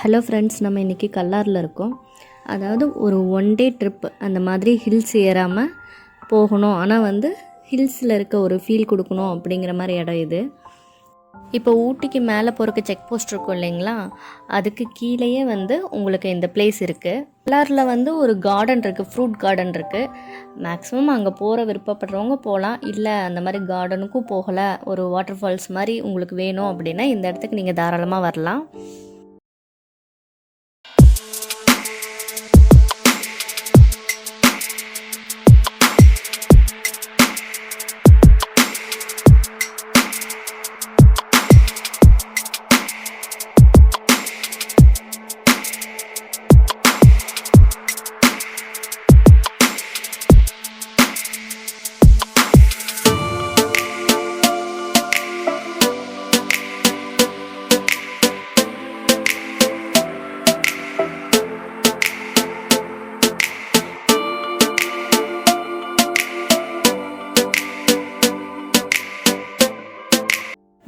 Hello friends நம்ம இன்றைக்கி கல்லாரில் இருக்கோம். அதாவது ஒரு ஒன் டே ட்ரிப் அந்த மாதிரி ஹில்ஸ் ஏறாமல் போகணும். ஆனால் வந்து ஹில்ஸில் இருக்க ஒரு ஃபீல் கொடுக்கணும் அப்படிங்கிற மாதிரி இடம் இது. இப்போ ஊட்டிக்கு மேலே போகிறக்கு செக் போஸ்ட் இருக்கும் இல்லைங்களா? அதுக்கு கீழேயே வந்து உங்களுக்கு இந்த பிளேஸ் இருக்குது கல்லாரில் வந்து ஒரு கார்டன் இருக்குது ஃப்ரூட் கார்டன் இருக்குது மேக்ஸிமம் அங்கே போகிற விருப்பப்படுறவங்க போகலாம் இல்லை அந்த மாதிரி கார்டனுக்கும் போகலை. ஒரு வாட்டர் ஃபால்ஸ் மாதிரி உங்களுக்கு வேணும் அப்படின்னா இந்த இடத்துக்கு நீங்கள் தாராளமாக வரலாம்.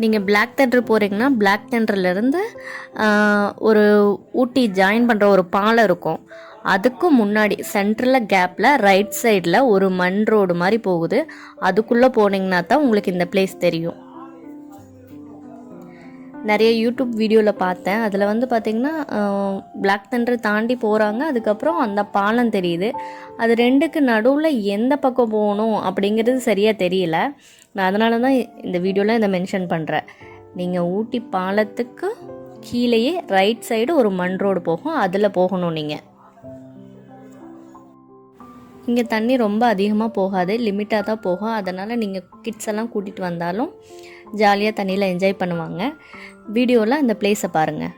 நீங்கள் பிளாக் தண்டர் போகிறீங்கன்னா பிளாக் தண்டர்லேருந்து ஒரு ஊட்டி ஜாயின் பண்ணுற ஒரு பாலம் இருக்கும். அதுக்கும் முன்னாடி சென்ட்ரலில் கேப்பில் ரைட் சைடில் ஒரு மண் ரோடு மாதிரி போகுது. அதுக்குள்ளே போனீங்கன்னா தான் உங்களுக்கு இந்த பிளேஸ் தெரியும். நிறைய யூடியூப் வீடியோவில் பார்த்தேன். அதில் வந்து பார்த்திங்கன்னா பிளாக் தண்டரை தாண்டி போகிறாங்க அதுக்கப்புறம் அந்த பாலம் தெரியுது. அது ரெண்டுக்கு நடுவில் எந்த பக்கம் போகணும் அப்படிங்கிறது சரியாக தெரியல. நான் அதனால தான் இந்த வீடியோவில் இதை மென்ஷன் பண்ணுறேன் நீங்கள் ஊட்டி பாலத்துக்கு கீழேயே ரைட் சைடு ஒரு மண் ரோடு போகும். அதில் போகணும் நீங்கள் இங்கே தண்ணி ரொம்ப அதிகமாக போகாது லிமிட்டாக தான் போகும். அதனால் நீங்கள் கிட்ஸ் எல்லாம் கூட்டிகிட்டு வந்தாலும் ஜாலியாக தண்ணியில் என்ஜாய் பண்ணுவாங்க. வீடியோவில் அந்த பிளேஸை பாருங்கள்